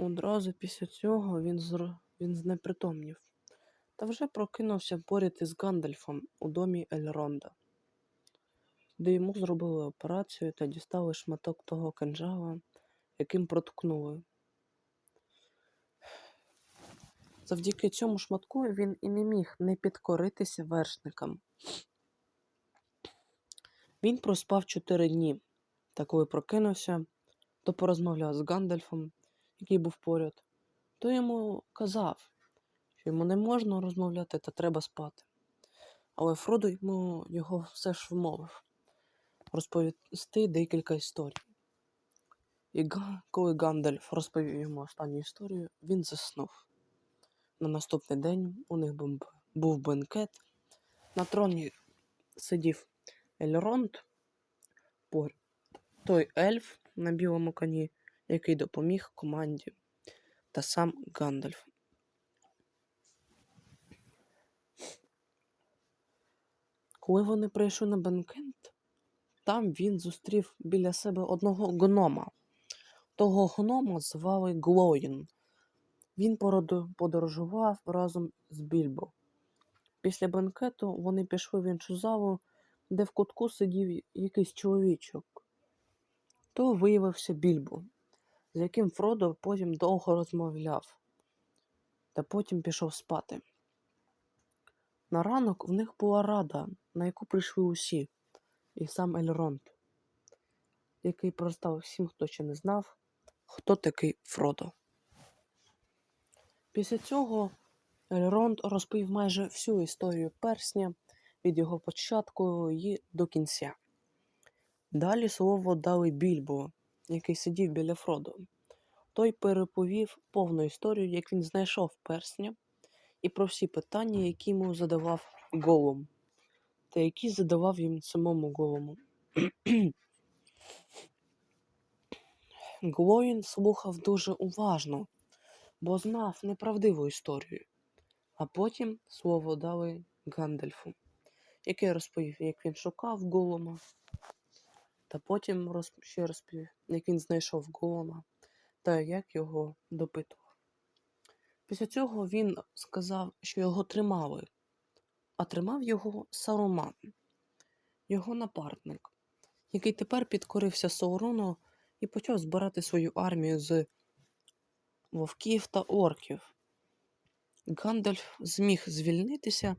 Одразу після цього він, зр... він знепритомнів та вже прокинувся поряд із Гандальфом у домі Ельронда, де йому зробили операцію та дістали шматок того кинджала, яким проткнули. Завдяки цьому шматку він і не міг не підкоритися вершникам. Він проспав чотири дні, та коли прокинувся, то порозмовляв з Гандальфом, який був поряд, то йому казав, що йому не можна розмовляти та треба спати. Але Фродо йому його все ж вмовив розповісти декілька історій. І коли Гандальф розповів йому останню історію, він заснув. На наступний день у них був бенкет. На троні сидів Ельронд, той ельф на білому коні, який допоміг команді, та сам Гандальф. Коли вони прийшли на бенкет, там він зустрів біля себе одного гнома. Того гнома звали Глоїн. Він подорожував разом з Більбо. Після бенкету вони пішли в іншу залу, де в кутку сидів якийсь чоловічок. То виявився Більбо, з яким Фродо потім довго розмовляв, та потім пішов спати. На ранок в них була рада, на яку прийшли усі, і сам Ельронд, який простав всім, хто ще не знав, хто такий Фродо. Після цього Ельронд розповів майже всю історію персня від його початку і до кінця. Далі слово дали Більбо, який сидів біля Фродо. Той переповів повну історію, як він знайшов персня, і про всі питання, які йому задавав Голум, та які задавав їм самому Голуму. Глоїн слухав дуже уважно, бо знав неправдиву історію. А потім слово дали Гандальфу, який розповів, як він шукав Голума, та потім роз... ще розповів, як він знайшов Голума та як його допитував. Після цього він сказав, що його тримали, а тримав його Саруман, його напарник, який тепер підкорився Саурону і почав збирати свою армію з вовків та орків. Гандальф зміг звільнитися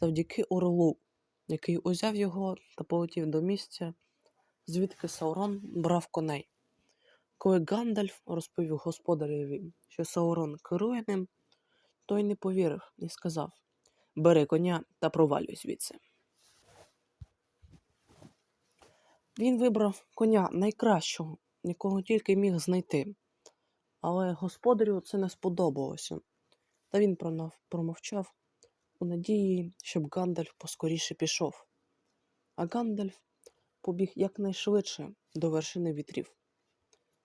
завдяки Орлу, який узяв його та полетів до місця, звідки Саурон брав коней. Коли Гандальф розповів господареві, що Саурон керує ним, той не повірив і сказав Бери коня та провалюй звідси. Він вибрав коня найкращого, якого тільки міг знайти. Але господарю це не сподобалося, та він промовчав у надії, щоб Гандальф поскоріше пішов. А Гандальф побіг якнайшвидше до вершини вітрів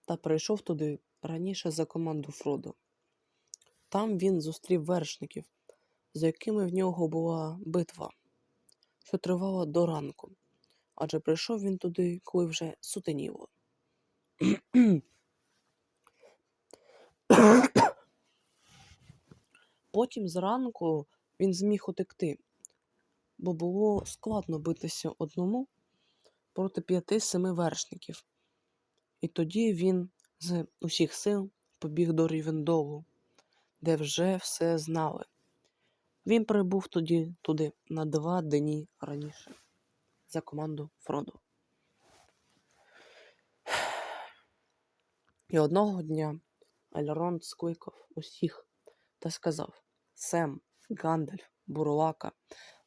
та прийшов туди раніше за команду Фродо. Там він зустрів вершників, з якими в нього була битва, що тривала до ранку, адже прийшов він туди, коли вже сутеніло. Потім зранку він зміг утекти, бо було складно битися одному проти п'яти-семи вершників. І тоді він з усіх сил побіг до Рівендолу, де вже все знали. Він прибув тоді туди на два дні раніше за команду Фродо. І одного дня Ельронд скликав усіх та сказав: Сем, Гандальф, Бурлака,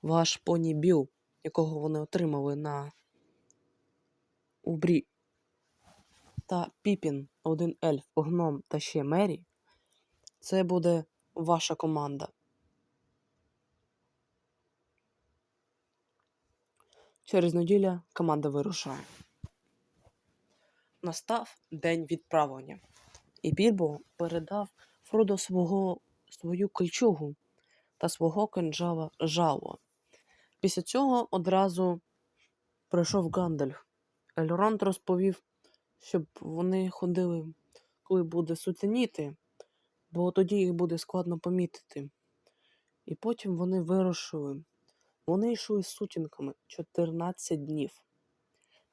ваш поні Біл, якого вони отримали на Убрі, та Піпін, один ельф, гном та ще Мері, це буде ваша команда. Через неділя команда вирушає. Настав день відправлення, і Більбо передав Фродо свого, свою кольчугу та свого кинджала жало. Після цього одразу прийшов Гандальф. Ельронд розповів, щоб вони ходили, коли буде сутеніти, бо тоді їх буде складно помітити. І потім вони вирушили. Вони йшли з сутінками 14 днів.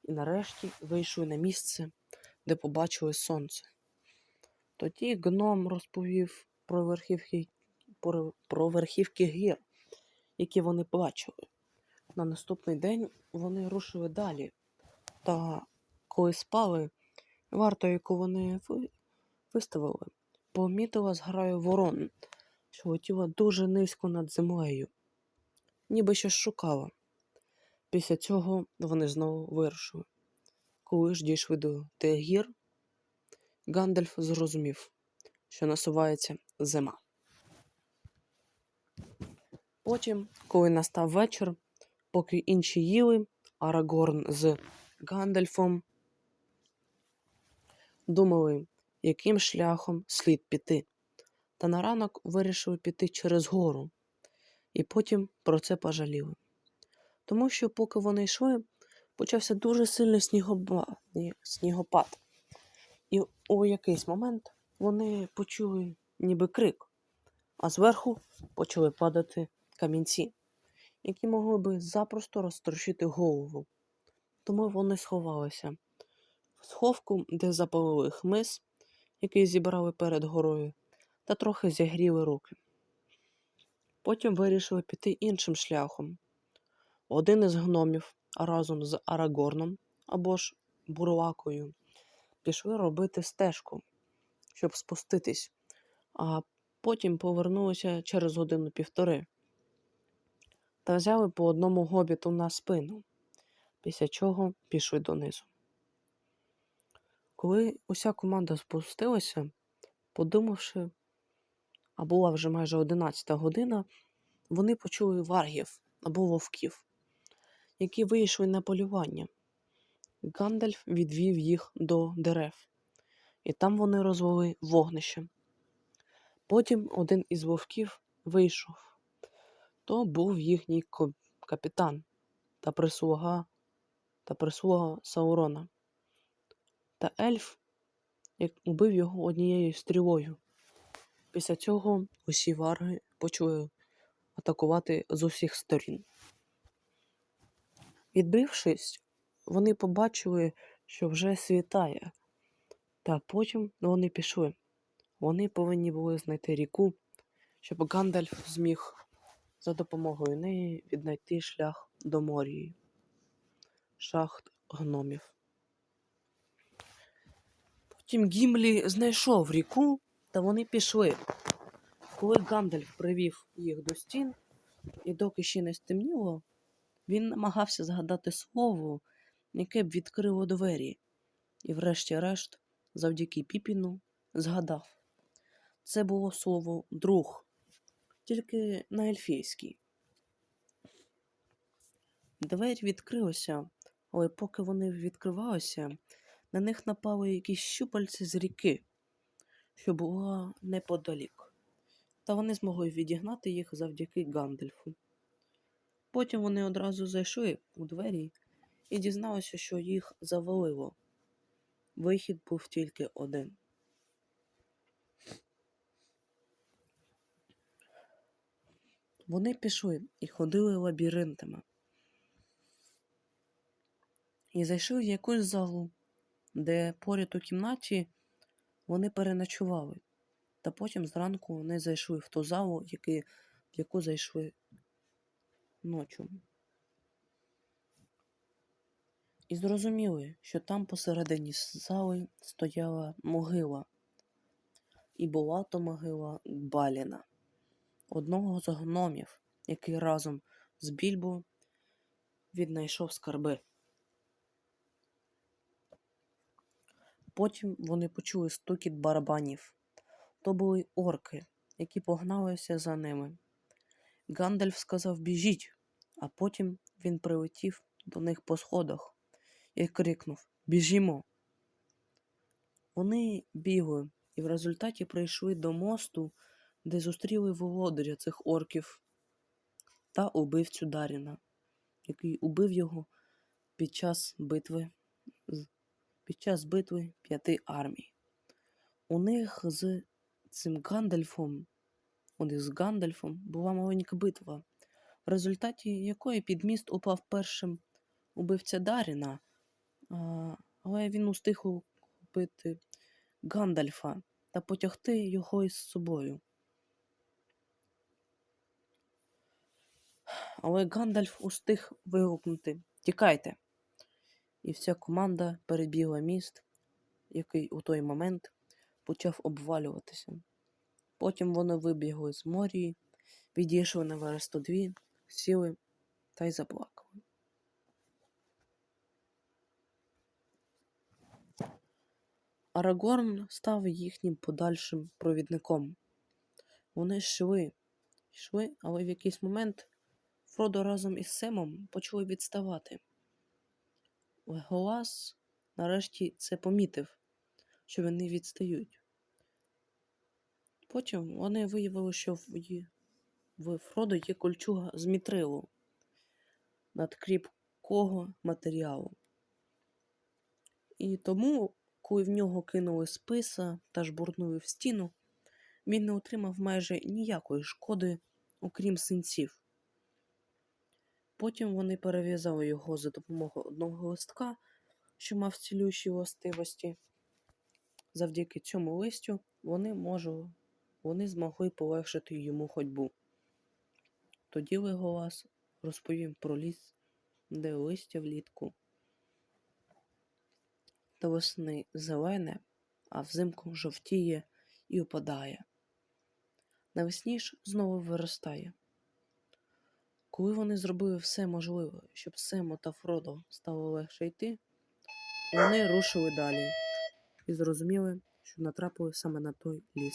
І нарешті вийшли на місце, де побачили сонце. Тоді гном розповів про верхівки, про, про верхівки гір, які вони бачили. На наступний день вони рушили далі. Та коли спали, варто, яку вони виставили, помітила зграю ворон, що летіла дуже низько над землею, ніби щось шукала. Після цього вони знову вирушили. Коли ж дійшли до тих гір, Гандальф зрозумів, що насувається зима. Потім, коли настав вечір, поки інші їли, Арагорн з Гандальфом думали, яким шляхом слід піти. Та на ранок вирішили піти через гору, і потім про це пожаліли. Тому що, поки вони йшли, почався дуже сильний снігопад. І у якийсь момент вони почули ніби крик, а зверху почали падати камінці, які могли би запросто розтрощити голову. Тому вони сховалися в сховку, де запалили хмиз, який зібрали перед горою, та трохи зігріли руки. Потім вирішили піти іншим шляхом. Один із гномів разом з Арагорном або ж Бурлакою пішли робити стежку, щоб спуститись, а потім повернулися через годину-півтори та взяли по одному гобіту на спину, після чого пішли донизу. Коли уся команда спустилася, подумавши, а була вже майже одинадцята година, вони почули варгів або вовків, які вийшли на полювання. Гандальф відвів їх до дерев, і там вони розвели вогнище. Потім один із вовків вийшов. То був їхній капітан та прислуга та прислуга Саурона. Та ельф як убив його однією стрілою. Після цього усі варги почали атакувати з усіх сторін. Відбившись, вони побачили, що вже світає, та потім вони пішли. Вони повинні були знайти ріку, щоб Гандальф зміг за допомогою неї віднайти шлях до Морії, шахт гномів. Потім Гімлі знайшов ріку, та вони пішли. Коли Гандальф привів їх до стін, і доки ще не стемніло, він намагався згадати слово, яке б відкрило двері, і, врешті-решт, завдяки Піпіну, згадав. Це було слово друг, тільки на ельфійській. Двері відкрилися, але поки вони відкривалися, на них напали якісь щупальці з ріки, що була неподалік, та вони змогли відігнати їх завдяки Гандальфу. Потім вони одразу зайшли у двері і дізналися, що їх завалило. Вихід був тільки один. Вони пішли і ходили лабіринтами. І зайшли в якусь залу, де поряд у кімнаті вони переночували. Та потім зранку вони зайшли в ту залу, в яку зайшли ночі. І зрозуміли, що там посередині зали стояла могила. І була то могила Баліна, одного з гномів, який разом з Більбо віднайшов скарби. Потім вони почули стукіт барабанів. То були орки, які погналися за ними. Гандальф сказав біжіть, а потім він прилетів до них по сходах і крикнув Біжімо. Вони бігли і в результаті прийшли до мосту, де зустріли володаря цих орків та убивцю Даріна, який убив його під час битви під час битви п'яти армій. У них з цим Гандальфом, от з Гандальфом, була маленька битва, в результаті якої під міст упав першим убивця Даріна, але він устиг убити Гандальфа та потягти його із собою. Але Гандальф устиг вигукнути Тікайте! І вся команда перебігла міст, який у той момент почав обвалюватися. Потім вони вибігли з морії, відійшли на версту дві, сіли та й заплакали. Арагорн став їхнім подальшим провідником. Вони йшли, йшли, але в якийсь момент Фродо разом із Семом почали відставати. Леголас нарешті це помітив, що вони відстають. Потім вони виявили, що в, в Фродо є кольчуга з мітрилу надкріпкого матеріалу. І тому, коли в нього кинули списа та жбурнули в стіну, він не отримав майже ніякої шкоди, окрім синців. Потім вони перев'язали його за допомогою одного листка, що мав цілющі властивості. Завдяки цьому листю вони, можу, вони змогли полегшити йому ходьбу. Тоді Леголас розповім про ліс, де листя влітку та весни зелене, а взимку жовтіє і опадає. Навесні ж знову виростає. Коли вони зробили все можливе, щоб Сему та Фродо стало легше йти, вони рушили далі і зрозуміли, що натрапили саме на той ліс.